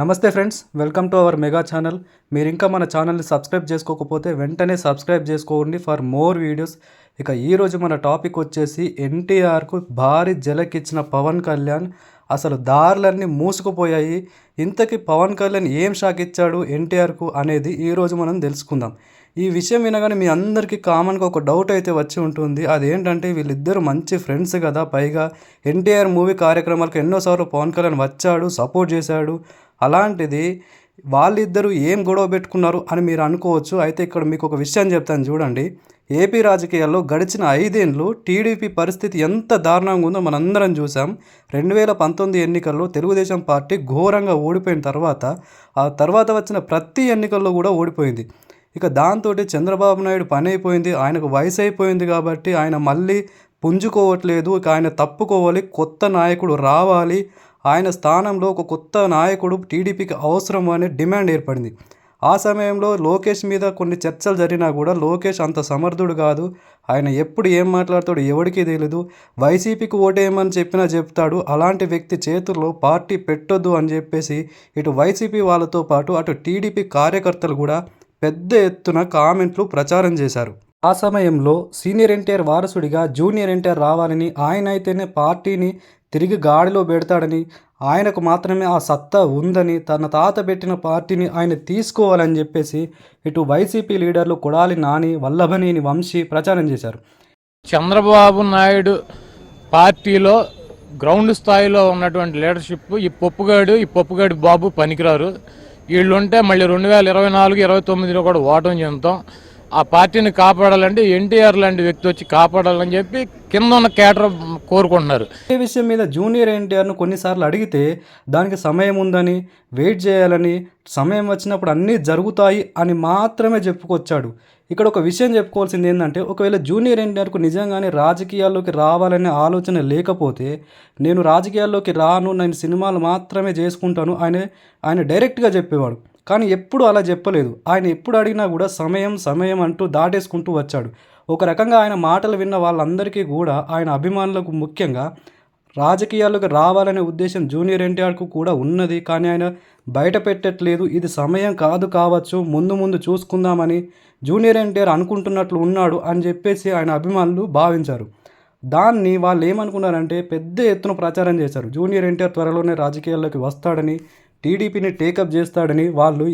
నమస్తే friends welcome to our mega channel. మీరు ఇంకా మన ఛానల్ని సబ్స్క్రైబ్ చేసుకోకపోతే వెంటనే సబ్స్క్రైబ్ చేసుకోండి ఫర్ మోర్ వీడియోస్. ఇక ఈరోజు మన టాపిక్ వచ్చేసి ఎన్టీఆర్కు భారీ జలకిచ్చిన పవన్ కళ్యాణ్. అసలు దారులన్నీ మూసుకుపోయాయి. ఇంతకీ పవన్ కళ్యాణ్ ఏం షాక్ ఇచ్చాడు ఎన్టీఆర్కు అనేది ఈరోజు మనం తెలుసుకుందాం. ఈ విషయం వినగానే మీ అందరికీ కామన్గా ఒక డౌట్ అయితే వచ్చి ఉంటుంది. అదేంటంటే వీళ్ళిద్దరు మంచి ఫ్రెండ్స్ కదా. పైగా ఎన్టీఆర్ మూవీ కార్యక్రమాలకు ఎన్నోసార్లు పవన్ కళ్యాణ్ వచ్చాడు సపోర్ట్ చేశాడు. అలాంటిది వాళ్ళిద్దరూ ఏం గొడవ పెట్టుకున్నారు అని మీరు అనుకోవచ్చు. అయితే ఇక్కడ మీకు ఒక విషయం చెప్తాను చూడండి. ఏపీ రాజకీయాల్లో గడిచిన ఐదేళ్ళు టీడీపీ పరిస్థితి ఎంత దారుణంగా ఉందో మనందరం చూసాం రెండు వేల పంతొమ్మిది ఎన్నికల్లో తెలుగుదేశం పార్టీ ఘోరంగా ఓడిపోయిన తర్వాత ఆ తర్వాత వచ్చిన ప్రతి ఎన్నికల్లో కూడా ఓడిపోయింది. ఇక దాంతో చంద్రబాబు నాయుడు పని అయిపోయింది ఆయనకు వయసు అయిపోయింది కాబట్టి ఆయన మళ్ళీ పుంజుకోవట్లేదు ఇక ఆయన తప్పుకోవాలి కొత్త నాయకుడు రావాలి ఆయన స్థానంలో ఒక కొత్త నాయకుడు టీడీపీకి అవసరం అనే డిమాండ్ ఏర్పడింది. ఆ సమయంలో లోకేష్ మీద కొన్ని చర్చలు జరిగినా కూడా లోకేష్ అంత సమర్థుడు కాదు. ఆయన ఎప్పుడు ఏం మాట్లాడతాడు ఎవరికీ తెలియదు వైసీపీకి ఓటేయమని చెప్పినా చెప్తాడు. అలాంటి వ్యక్తి చేతుల్లో పార్టీ పెట్టొద్దు అని చెప్పేసి ఇటు వైసీపీ వాళ్ళతో పాటు అటు టీడీపీ కార్యకర్తలు కూడా పెద్ద ఎత్తున కామెంట్లు ప్రచారం చేశారు. ఆ సమయంలో సీనియర్ ఎన్టీఆర్ వారసుడిగా జూనియర్ ఎన్టీఆర్ రావాలని ఆయన అయితేనే పార్టీని తిరిగి గాడిలో పెడతాడని ఆయనకు మాత్రమే ఆ సత్తా ఉందని తన తాత పెట్టిన పార్టీని ఆయన తీసుకోవాలని చెప్పేసి ఇటు వైసీపీ లీడర్లు కొడాలి నాని వల్లభనేని వంశీ ప్రచారం చేశారు. చంద్రబాబు నాయుడు పార్టీలో గ్రౌండ్ స్థాయిలో ఉన్నటువంటి లీడర్షిప్ ఈ పప్పుగాడు ఈ పప్పుగాడి బాబు పనికిరారు. వీళ్ళుంటే మళ్ళీ రెండు వేల ఇరవై నాలుగు ఇరవై తొమ్మిదిలో కూడా ఓటం చెందుతాం. ఆ పార్టీని కాపాడాలంటే ఎన్టీఆర్ లాంటి వ్యక్తి వచ్చి కాపాడాలని చెప్పి కింద ఉన్న కేటర్ కోరుకుంటున్నారు. ఈ విషయం మీద జూనియర్ ఎన్టీఆర్ను కొన్నిసార్లు అడిగితే దానికి సమయం ఉందని వెయిట్ చేయాలని సమయం వచ్చినప్పుడు అన్నీ జరుగుతాయి అని మాత్రమే చెప్పుకొచ్చాడు. ఇక్కడ ఒక విషయం చెప్పుకోవాల్సింది ఏంటంటే ఒకవేళ జూనియర్ ఎన్టీఆర్కు నిజంగానే రాజకీయాల్లోకి రావాలనే ఆలోచన లేకపోతే నేను రాజకీయాల్లోకి రాను నేను సినిమాలు మాత్రమే చేసుకుంటాను ఆయన ఆయన డైరెక్ట్గా చెప్పేవాడు. కానీ ఎప్పుడు అలా చెప్పలేదు. ఆయన ఎప్పుడు అడిగినా కూడా సమయం సమయం అంటూ దాటేసుకుంటూ వచ్చాడు. ఒక రకంగా ఆయన మాటలు విన్న వాళ్ళందరికీ కూడా ఆయన అభిమానులకు ముఖ్యంగా రాజకీయాల్లోకి రావాలనే ఉద్దేశం జూనియర్ ఎన్టీఆర్కు కూడా ఉన్నది. కానీ ఆయన బయట పెట్టట్లేదు. ఇది సమయం కాదు కావచ్చు ముందు ముందు చూసుకుందామని జూనియర్ ఎన్టీఆర్ అనుకుంటున్నట్లు ఉన్నాడు అని చెప్పేసి ఆయన అభిమానులు భావించారు. దాన్ని వాళ్ళు ఏమనుకున్నారంటే పెద్ద ఎత్తున ప్రచారం చేశారు. జూనియర్ ఎన్టీఆర్ త్వరలోనే రాజకీయాల్లోకి వస్తాడని టీడీపీని టేకప్ చేస్తాడని వాళ్ళు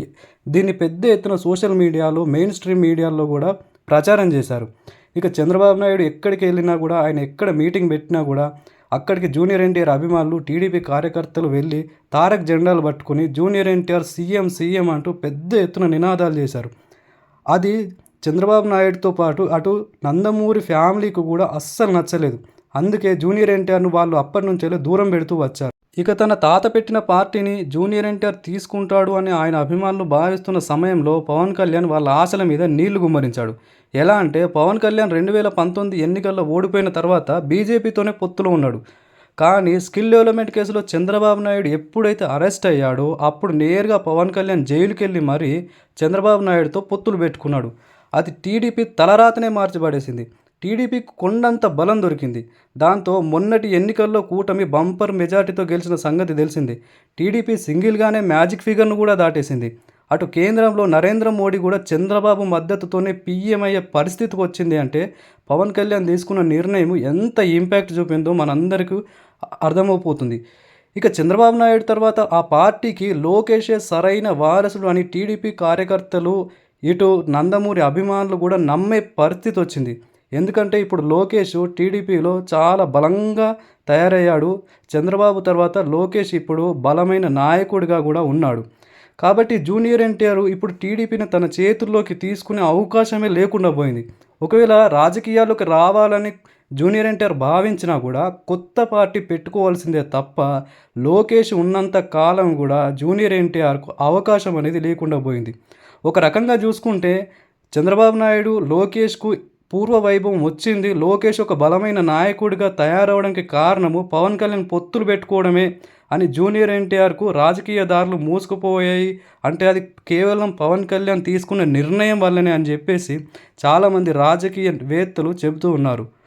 దీన్ని పెద్ద ఎత్తున సోషల్ మీడియాలో మెయిన్ స్ట్రీమ్ మీడియాలో కూడా ప్రచారం చేశారు. ఇక చంద్రబాబు నాయుడు ఎక్కడికి వెళ్ళినా కూడా ఆయన ఎక్కడ మీటింగ్ పెట్టినా కూడా అక్కడికి జూనియర్ ఎన్టీఆర్ అభిమానులు టీడీపీ కార్యకర్తలు వెళ్ళి తారక్ జెండాలు పట్టుకుని జూనియర్ ఎన్టీఆర్ సీఎం సీఎం అంటూ పెద్ద ఎత్తున నినాదాలు చేశారు. అది చంద్రబాబు నాయుడుతో పాటు అటు నందమూరి ఫ్యామిలీకి కూడా అస్సలు నచ్చలేదు. అందుకే జూనియర్ ఎన్టీఆర్ను వాళ్ళు అప్పటి నుంచే దూరం పెడుతూ వచ్చారు. ఇక తన తాత పెట్టిన పార్టీని జూనియర్ ఎన్టీఆర్ తీసుకుంటాడు అని ఆయన అభిమానులు భావిస్తున్న సమయంలో పవన్ కళ్యాణ్ వాళ్ళ ఆశల మీద నీళ్ళు గుమ్మరించాడు. ఎలా అంటే పవన్ కళ్యాణ్ రెండు వేల పంతొమ్మిది ఎన్నికల్లో ఓడిపోయిన తర్వాత బీజేపీతోనే పొత్తులో ఉన్నాడు. కానీ స్కిల్ డెవలప్మెంట్ కేసులో చంద్రబాబు నాయుడు ఎప్పుడైతే అరెస్ట్ అయ్యాడో అప్పుడు నేరుగా పవన్ కళ్యాణ్ జైలుకి వెళ్ళి మరీ చంద్రబాబు నాయుడుతో పొత్తులు పెట్టుకున్నాడు. అది టీడీపీ తలరాతనే మార్చిపడేసింది టీడీపీకి కొండంత బలం దొరికింది. దాంతో మొన్నటి ఎన్నికల్లో కూటమి బంపర్ మెజార్టీతో గెలిచిన సంగతి తెలిసింది. టీడీపీ సింగిల్గానే మ్యాజిక్ ఫిగర్ను కూడా దాటేసింది. అటు కేంద్రంలో నరేంద్ర మోడీ కూడా చంద్రబాబు మద్దతుతోనే పీఎం అయ్యే పరిస్థితికి వచ్చింది అంటే పవన్ కళ్యాణ్ తీసుకున్న నిర్ణయం ఎంత ఇంపాక్ట్ చూపిందో మనందరికీ అర్థమైపోతుంది ఇక చంద్రబాబు నాయుడు తర్వాత ఆ పార్టీకి లోకేషే సరైన వారసుడు అని టీడీపీ కార్యకర్తలు ఇటు నందమూరి అభిమానులు కూడా నమ్మే పరిస్థితి వచ్చింది. ఎందుకంటే ఇప్పుడు లోకేష్ టీడీపీలో చాలా బలంగా తయారయ్యాడు. చంద్రబాబు తర్వాత లోకేష్ ఇప్పుడు బలమైన నాయకుడిగా కూడా ఉన్నాడు. కాబట్టి జూనియర్ ఎన్టీఆర్ ఇప్పుడు టీడీపీని తన చేతుల్లోకి తీసుకునే అవకాశమే లేకుండా పోయింది. ఒకవేళ రాజకీయాల్లోకి రావాలని జూనియర్ ఎన్టీఆర్ భావించినా కూడా కొత్త పార్టీ పెట్టుకోవాల్సిందే తప్ప లోకేష్ ఉన్నంత కాలం కూడా జూనియర్ ఎన్టీఆర్కు అవకాశం అనేది లేకుండా పోయింది. ఒక రకంగా చూసుకుంటే చంద్రబాబు నాయుడు లోకేష్కు పూర్వ వైభవం వచ్చింది. లోకేష్ ఒక బలమైన నాయకుడిగా తయారవడానికి కారణము పవన్ కళ్యాణ్ పొత్తులు పెట్టుకోవడమే అని జూనియర్ ఎన్టీఆర్కు రాజకీయ దారులు మూసుకుపోయాయి. అంటే అది కేవలం పవన్ కళ్యాణ్ తీసుకున్న నిర్ణయం వల్లనే అని చెప్పేసి చాలామంది రాజకీయ వేత్తలు చెబుతూ ఉన్నారు.